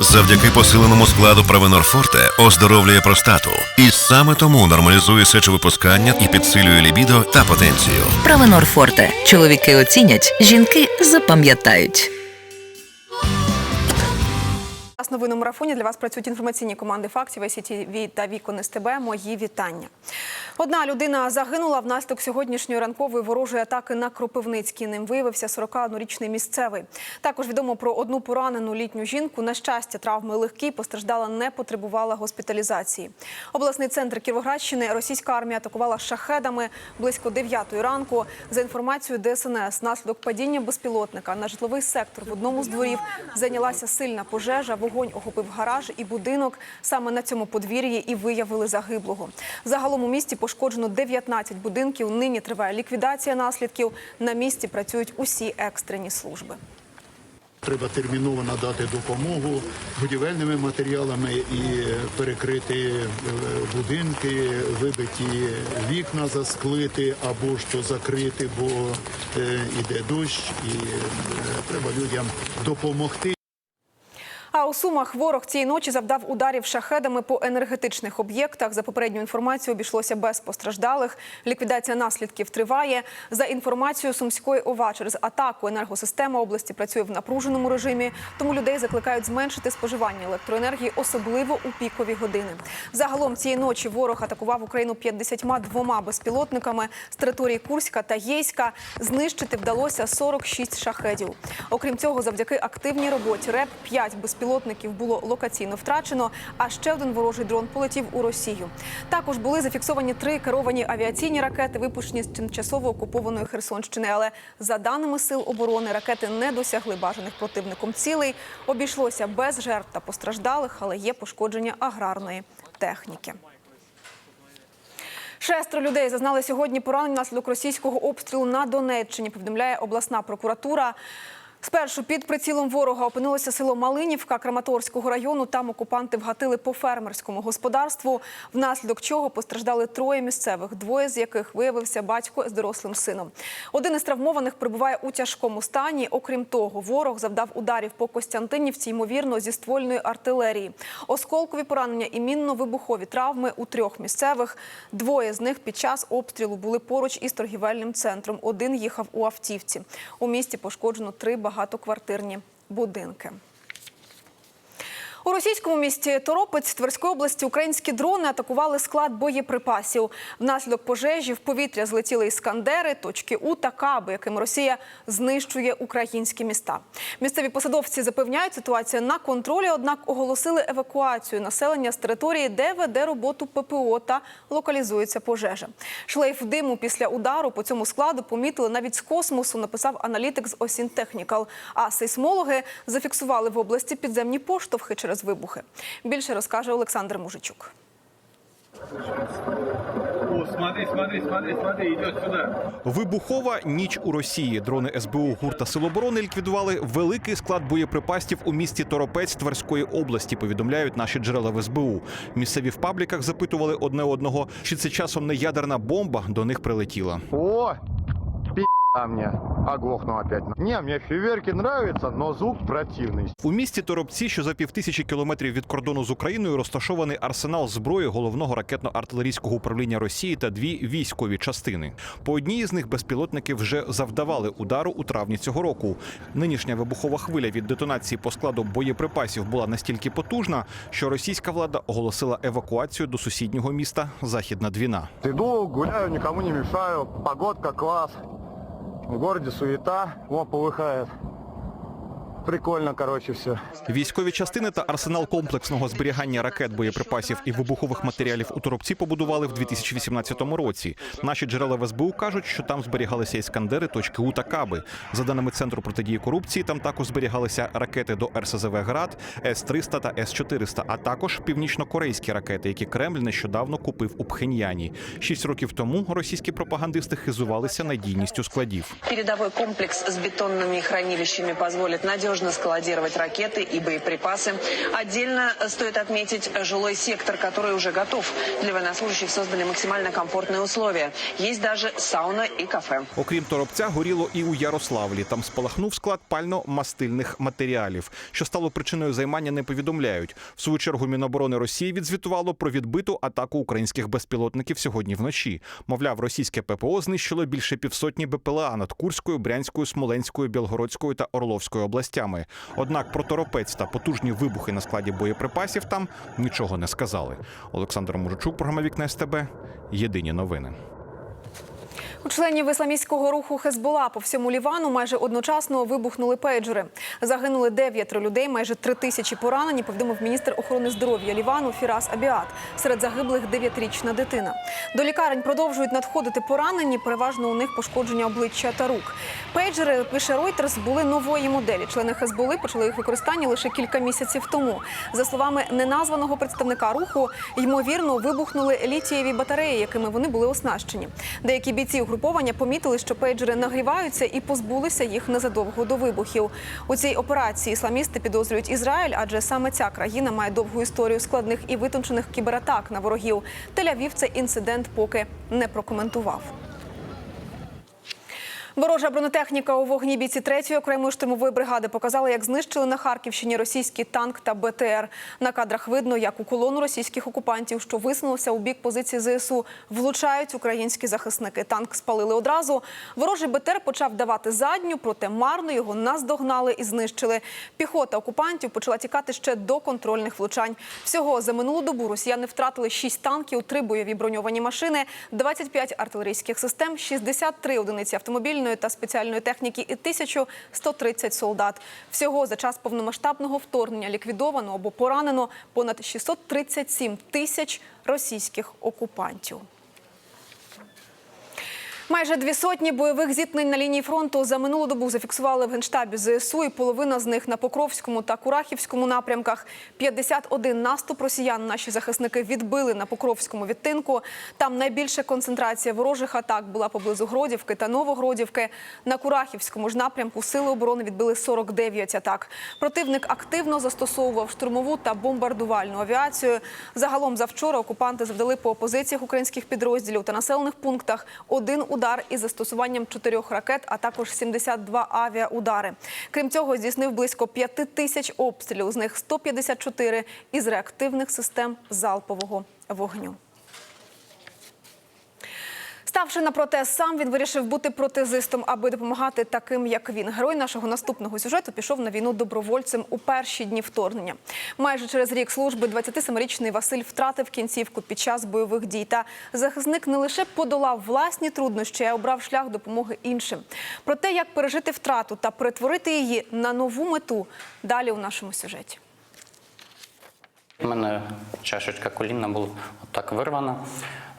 Завдяки посиленому складу Провенор Форте оздоровлює простату. І саме тому нормалізує сечовипускання і підсилює лібідо та потенцію. Правенор Форте. Чоловіки оцінять, жінки запам'ятають. Нас новини марафоні для вас працюють інформаційні команди фактів СІТВ та Вікон СТБ. Мої вітання. Одна людина загинула внаслідок сьогоднішньої ранкової ворожої атаки на Кропивницький. Ним виявився 41-річний місцевий. Також відомо про одну поранену літню жінку. На щастя, травми легкі, постраждала, не потребувала госпіталізації. Обласний центр Кіровоградщини російська армія атакувала шахедами близько 9 ранку. За інформацією ДСНС, наслідок падіння безпілотника на житловий сектор в одному з дворів зайнялася сильна пожежа. Вогонь охопив гараж і будинок. Саме на цьому подвір'ї і виявили загиблого. Загалом у місті пошкоджено 19 будинків. Нині триває ліквідація наслідків. На місці працюють усі екстрені служби. Треба терміново надати допомогу будівельними матеріалами і перекрити е, будинки, вибиті вікна засклити або то закрити, бо е, іде дощ, і е, треба людям допомогти. А у Сумах ворог цієї ночі завдав ударів шахедами по енергетичних об'єктах. За попередню інформацію обійшлося без постраждалих. Ліквідація наслідків триває. За інформацією Сумської ОВА, через атаку енергосистема області працює в напруженому режимі, тому людей закликають зменшити споживання електроенергії, особливо у пікові години. Загалом цієї ночі ворог атакував Україну 52 безпілотниками з території Курська та Єйська. Знищити вдалося 46 шахедів. Окрім цього, завдяки активній роботі РЕП 5 безпілотників було локаційно втрачено, а ще один ворожий дрон полетів у Росію. Також були зафіксовані три керовані авіаційні ракети, випущені з тимчасово окупованої Херсонщини. Але за даними сил оборони, ракети не досягли бажаних противником цілей. Обійшлося без жертв та постраждалих, але є пошкодження аграрної техніки. Шестеро людей зазнали сьогодні поранень внаслідок російського обстрілу на Донеччині. Повідомляє обласна прокуратура. Спершу під прицілом ворога опинилося село Малинівка Краматорського району. Там окупанти вгатили по фермерському господарству, внаслідок чого постраждали троє місцевих, двоє з яких виявився батько з дорослим сином. Один із травмованих перебуває у тяжкому стані. Окрім того, ворог завдав ударів по Костянтинівці, ймовірно, зі ствольної артилерії. Осколкові поранення і мінно-вибухові травми у трьох місцевих. Двоє з них під час обстрілу були поруч із торгівельним центром. Один їхав у автівці. У місті пошкоджено три багатоквартирні будинки. У російському місті Торопець Тверської області українські дрони атакували склад боєприпасів. Внаслідок пожежі в повітря злетіли іскандери, точки У та Каби, яким Росія знищує українські міста. Місцеві посадовці запевняють, ситуація на контролі, однак оголосили евакуацію населення з території, де веде роботу ППО та локалізується пожежа. Шлейф диму після удару по цьому складу помітили навіть з космосу, написав аналітик з Осін Технікал. А сейсмологи зафіксували в області підземні поштовхи через вибухи. Більше розкаже Олександр Мужичук. О, смотри, смотри, смотри, смотри, идет сюда. Вибухова ніч у Росії. Дрони СБУ ГУР та Сил оборони ліквідували великий склад боєприпасів у місті Торопець Тверської області. Повідомляють наші джерела в СБУ. Місцеві в пабліках запитували одне одного, чи це часом не ядерна бомба до них прилетіла. О, пи***а мне. Оглохну опять. Не, мне фейерверки нравятся, но звук противный. У місті Торопці, що за півтисячі кілометрів від кордону з Україною, розташований арсенал зброї головного ракетно-артилерійського управління Росії та дві військові частини. По одній з них безпілотники вже завдавали удару у травні цього року. Нинішня вибухова хвиля від детонації по складу боєприпасів була настільки потужна, що російська влада оголосила евакуацію до сусіднього міста Західна Двіна. Иду, гуляю, никому не мешаю. Погодка класс. В городе суета. О, полыхает. Прикольно, короче, все. Військові частини та арсенал комплексного зберігання ракет, боєприпасів і вибухових матеріалів у Торопці побудували в 2018 році. Наші джерела в СБУ кажуть, що там зберігалися іскандери, точки У та Каби. За даними центру протидії корупції, там також зберігалися ракети до РСЗВ ГРАД, С-300 та С-400, а також північно-корейські ракети, які Кремль нещодавно купив у Пхеньяні. Шість років тому російські пропагандисти хизувалися надійністю складів. Передовой комплекс с бетонными хранилищами позволит надежно надежно складировать ракеты и боеприпасы. Отдельно стоит отметить жилой сектор, который уже готов. Для военнослужащих созданы максимально комфортные условия. Есть даже сауна и кафе. Окрім торопця, горіло і у Ярославлі. Там спалахнув склад пально-мастильних матеріалів. Що стало причиною займання, не повідомляють. В свою чергу Міноборони Росії відзвітувало про відбиту атаку українських безпілотників сьогодні вночі. Мовляв, російське ППО знищило більше півсотні БПЛА над Курською, Брянською, Смоленською, Білгородською та Орловською областями. Однак про торопець та потужні вибухи на складі боєприпасів там нічого не сказали. Олександр Мужичук, програма Вікна СТБ. Єдині новини. У членів ісламістського руху Хезбола по всьому Лівану майже одночасно вибухнули пейджери. Загинули дев'ятеро людей, майже три тисячі поранені. Повідомив міністр охорони здоров'я Лівану Фірас Абіат. Серед загиблих дев'ятирічна дитина. До лікарень продовжують надходити поранені. Переважно у них пошкодження обличчя та рук. Пейджери пише Reuters, були нової моделі. Члени Хезболи почали їх використання лише кілька місяців тому. За словами неназваного представника руху, ймовірно вибухнули літієві батареї, якими вони були оснащені. Деякі бійці угруповання помітили, що пейджери нагріваються і позбулися їх незадовго до вибухів. У цій операції ісламісти підозрюють Ізраїль, адже саме ця країна має довгу історію складних і витончених кібератак на ворогів. Тель-Авів цей інцидент поки не прокоментував. Ворожа бронетехніка у вогні бійці 3-ї окремої штурмової бригади показала, як знищили на Харківщині російський танк та БТР. На кадрах видно, як у колону російських окупантів, що висунулися у бік позиції ЗСУ, влучають українські захисники. Танк спалили одразу. Ворожий БТР почав давати задню, проте марно його наздогнали і знищили. Піхота окупантів почала тікати ще до контрольних влучань. Всього за минулу добу росіяни втратили 6 танків, 3 бойові броньовані машини, 25 артилерійських систем, 63 одиниці автомобільної та спеціальної техніки і 1130 солдат. Всього за час повномасштабного вторгнення ліквідовано або поранено понад 637 тисяч російських окупантів. Майже дві сотні бойових зіткнень на лінії фронту за минулу добу зафіксували в генштабі ЗСУ, і половина з них на Покровському та Курахівському напрямках. 51 наступ росіян наші захисники відбили на Покровському відтинку. Там найбільша концентрація ворожих атак була поблизу Гродівки та Новогродівки. На Курахівському ж напрямку сили оборони відбили 49 атак. Противник активно застосовував штурмову та бомбардувальну авіацію. Загалом завчора окупанти завдали по опозиціях українських підрозділів та населених пунктах один удар із застосуванням чотирьох ракет, а також 72 авіаудари. Крім цього, здійснив близько 5 тисяч обстрілів, з них 154 із реактивних систем залпового вогню. Ставши на протез сам, він вирішив бути протезистом, аби допомагати таким, як він. Герой нашого наступного сюжету пішов на війну добровольцем у перші дні вторгнення. Майже через рік служби 27-річний Василь втратив кінцівку під час бойових дій. Та захисник не лише подолав власні труднощі, а обрав шлях допомоги іншим. Про те, як пережити втрату та перетворити її на нову мету, далі у нашому сюжеті. У мене чашечка колінна була отак вирвана.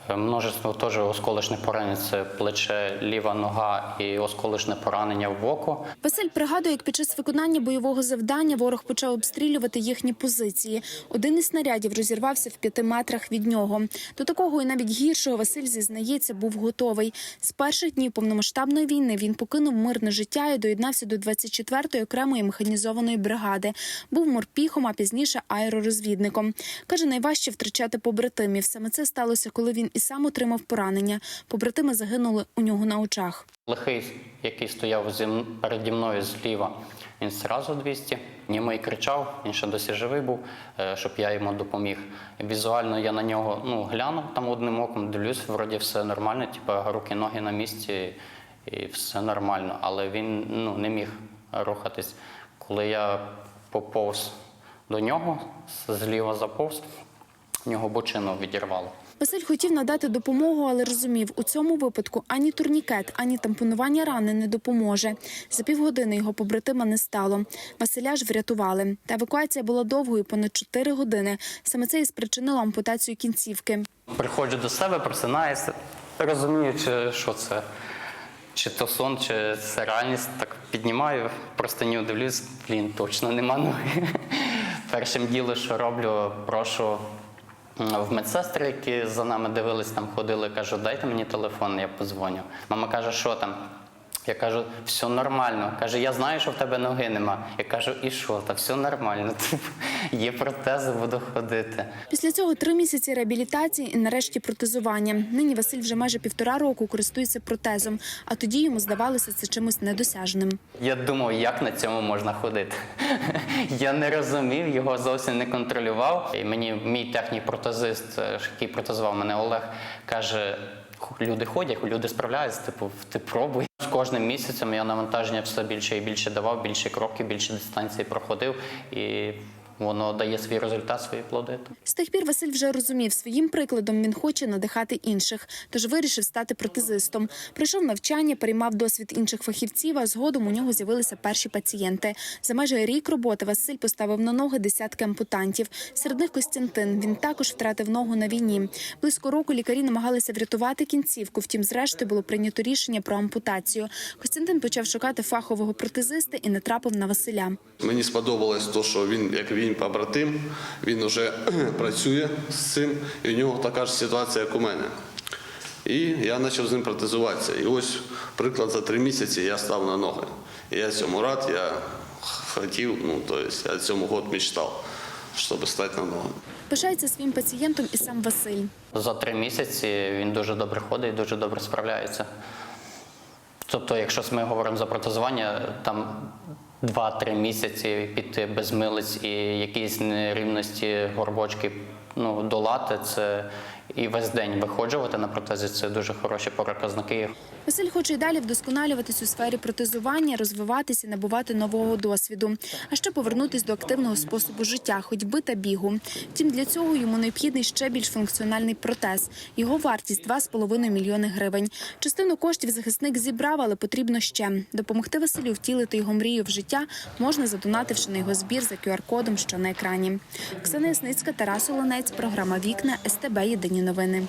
Е, Множество теж осколочних поранень це плече, ліва нога і осколочне поранення в око. Василь пригадує, як під час виконання бойового завдання ворог почав обстрілювати їхні позиції. Один із снарядів розірвався в п'яти метрах від нього. До такого і навіть гіршого Василь зізнається, був готовий. З перших днів повномасштабної війни він покинув мирне життя і доєднався до 24-ї окремої механізованої бригади. Був морпіхом, а пізніше аеророзвідником. Каже, найважче втрачати побратимів. Саме це сталося, коли він і сам отримав поранення. Побратими загинули у нього на очах. Лихий, який стояв зі переді мною зліва, він зразу 200. Німий кричав, він ще досі живий був, е, щоб я йому допоміг. Візуально я на нього ну, глянув там одним оком, дивлюсь, вроді все нормально, типу руки, ноги на місці, і все нормально. Але він ну, не міг рухатись. Коли я поповз до нього, зліва заповз, в нього бочину відірвало. Василь хотів надати допомогу, але розумів, у цьому випадку ані турнікет, ані тампонування рани не допоможе. За півгодини його побратима не стало. Василя ж врятували. Та евакуація була довгою, понад 4 години. Саме це і спричинило ампутацію кінцівки. Приходжу до себе, просинаюся, розумію, що це, чи то сон, чи це реальність. Так піднімаю, простиню дивлюсь, блін, точно нема ноги. Першим ділом, що роблю, прошу в медсестри, які за нами дивились, там ходили, кажу, дайте мені телефон, я подзвоню. Мама каже, що там? Я кажу, все нормально. Каже, я знаю, що в тебе ноги нема. Я кажу, і що? Та все нормально. Є протези, буду ходити. Після цього три місяці реабілітації і нарешті протезування. Нині Василь вже майже півтора року користується протезом, а тоді йому здавалося це чимось недосяжним. Я думав, як на цьому можна ходити. Я не розумів, його зовсім не контролював. І мені мій техній протезист, е, який протезував мене Олег, каже: люди ходять, люди справляються, типу, ти пробуй. З кожним місяцем я навантаження все більше і більше давав, більше кроків, більше дистанції проходив, і воно дає свій результат, свої плоди. З тих пір Василь вже розумів, своїм прикладом він хоче надихати інших, тож вирішив стати протезистом. Пройшов навчання, переймав досвід інших фахівців, а згодом у нього з'явилися перші пацієнти. За майже рік роботи Василь поставив на ноги десятки ампутантів. Серед них Костянтин. Він також втратив ногу на війні. Близько року лікарі намагалися врятувати кінцівку. Втім, зрештою було прийнято рішення про ампутацію. Костянтин почав шукати фахового протезиста і натрапив на Василя. Мені сподобалось те, що він, як він побратим, він вже працює з цим, і у нього така ж ситуація, як у мене. І я почав з ним протезуватися. І ось, приклад, за три місяці я став на ноги. І я цьому рад, я хотів, ну, тобто я цьому год мечтав, щоб стати на ноги. Пишається своїм пацієнтом і сам Василь. За три місяці він дуже добре ходить, дуже добре справляється. Тобто, якщо ми говоримо за протезування, там 2-3 місяці піти без милиць і якісь нерівності, горбочки ну, долати, це і весь день виходжувати на протезі це дуже хороші показники. Василь хоче й далі вдосконалюватись у сфері протезування, розвиватися, набувати нового досвіду, а ще повернутись до активного способу життя, ходьби та бігу. Втім, для цього йому необхідний ще більш функціональний протез. Його вартість 2,5 мільйони гривень. Частину коштів захисник зібрав, але потрібно ще допомогти Василю втілити його мрію в життя. Можна задонативши на його збір за QR-кодом, що на екрані. Оксана Ясницька, Тарас Олонець, програма Вікна СТБ. Єдині новини.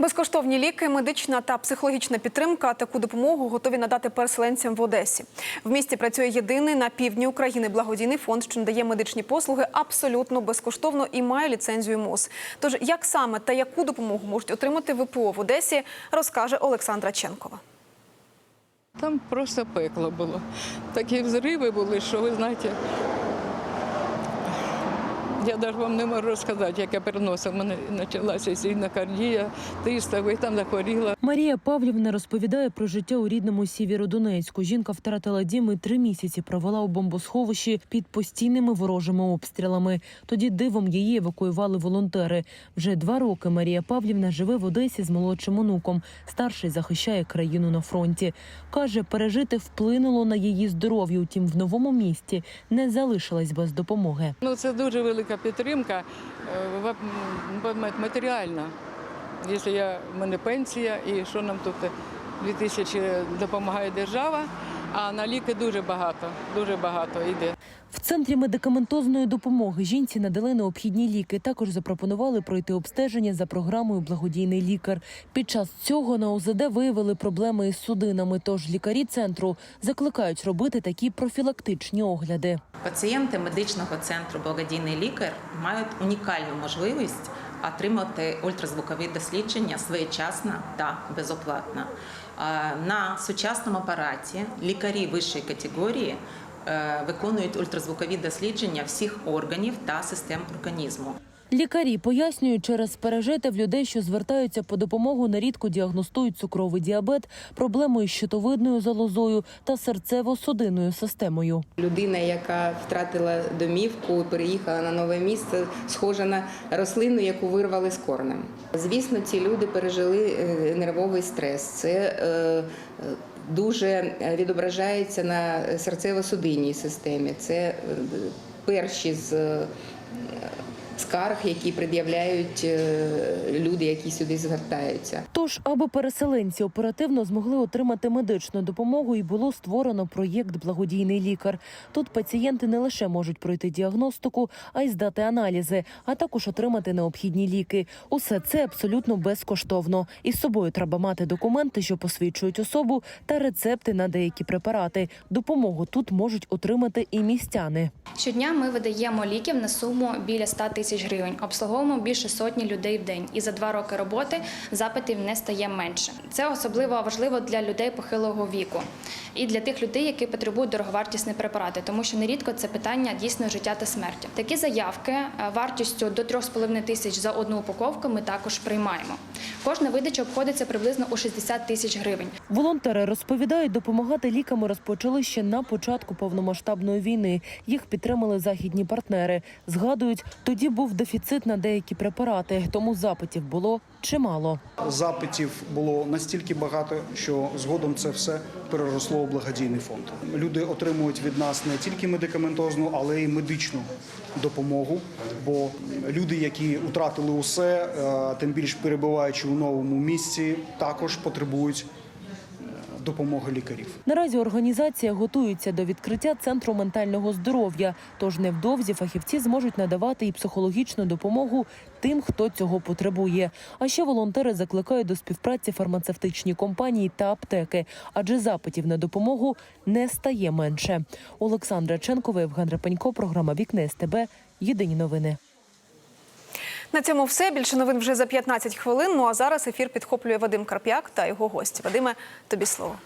Безкоштовні ліки, медична та психологічна підтримка. Таку допомогу готові надати переселенцям в Одесі. В місті працює єдиний на півдні України благодійний фонд, що надає медичні послуги абсолютно безкоштовно і має ліцензію МОЗ. Тож як саме та яку допомогу можуть отримати ВПО в Одесі, розкаже Олександра Ченкова. Там просто пекло було. Такі взриви були, що ви знаєте. Я навіть вам не можу розказати, як я переносила. У мене почалася сильна кардія, тиста, там захворіла. Марія Павлівна розповідає про життя у рідному Сєвєродонецьку. Жінка втратила дім і три місяці провела у бомбосховищі під постійними ворожими обстрілами. Тоді дивом її евакуювали волонтери. Вже два роки Марія Павлівна живе в Одесі з молодшим онуком. Старший захищає країну на фронті. Каже, пережити вплинуло на її здоров'я. Утім, в новому місті не залишилась без допомоги. Ну, це дуже велика підтримка е, матеріальна. Якщо я, в мене пенсія і що нам тут 2 тисячі допомагає держава, а на ліки дуже багато, дуже багато йде. В центрі медикаментозної допомоги жінці надали необхідні ліки. Також запропонували пройти обстеження за програмою Благодійний лікар. Під час цього на ОЗД виявили проблеми із судинами. Тож лікарі центру закликають робити такі профілактичні огляди. Пацієнти медичного центру Благодійний лікар мають унікальну можливість отримати ультразвукові дослідження своєчасно та безоплатно. Е, На сучасному апараті лікарі вищої категорії е, виконують ультразвукові дослідження всіх органів та систем організму. Лікарі пояснюють, через пережите в людей, що звертаються по допомогу, нерідко діагностують цукровий діабет, проблеми із щитовидною залозою та серцево-судинною системою. Людина, яка втратила домівку, переїхала на нове місце, схожа на рослину, яку вирвали з корнем. Звісно, ці люди пережили е, нервовий стрес. Це е, е, дуже відображається на серцево-судинній системі. Це е, перші з скарг, які пред'являють е, люди, які сюди звертаються. Тож, аби переселенці оперативно змогли отримати медичну допомогу, і було створено проєкт Благодійний лікар. Тут пацієнти не лише можуть пройти діагностику, а й здати аналізи, а також отримати необхідні ліки. Усе це абсолютно безкоштовно. Із собою треба мати документи, що посвідчують особу, та рецепти на деякі препарати. Допомогу тут можуть отримати і містяни. Щодня ми видаємо ліків на суму біля 100 тисяч тисяч гривень. Обслуговуємо більше сотні людей в день. І за два роки роботи запитів не стає менше. Це особливо важливо для людей похилого віку і для тих людей, які потребують дороговартісні препарати, тому що нерідко це питання дійсно життя та смерті. Такі заявки е, вартістю до 3,5 тисяч за одну упаковку ми також приймаємо. Кожна видача обходиться приблизно у 60 тисяч гривень. Волонтери розповідають, допомагати ліками розпочали ще на початку повномасштабної війни. Їх підтримали західні партнери. Згадують, тоді був дефіцит на деякі препарати, тому запитів було чимало. Запитів було настільки багато, що згодом це все переросло у благодійний фонд. Люди отримують від нас не тільки медикаментозну, але й медичну допомогу. Бо люди, які втратили усе, е, тим більш перебуваючи у новому місці, також потребують допомоги лікарів. Наразі організація готується до відкриття центру ментального здоров'я. Тож невдовзі фахівці зможуть надавати і психологічну допомогу тим, хто цього потребує. А ще волонтери закликають до співпраці фармацевтичні компанії та аптеки, адже запитів на допомогу не стає менше. Олександра Ченкова, Євген Рапенько, програма Вікне СТБ. Єдині новини. На цьому все. Більше новин вже за 15 хвилин. Ну а зараз ефір підхоплює Вадим Карп'як та його гості. Вадиме, тобі слово.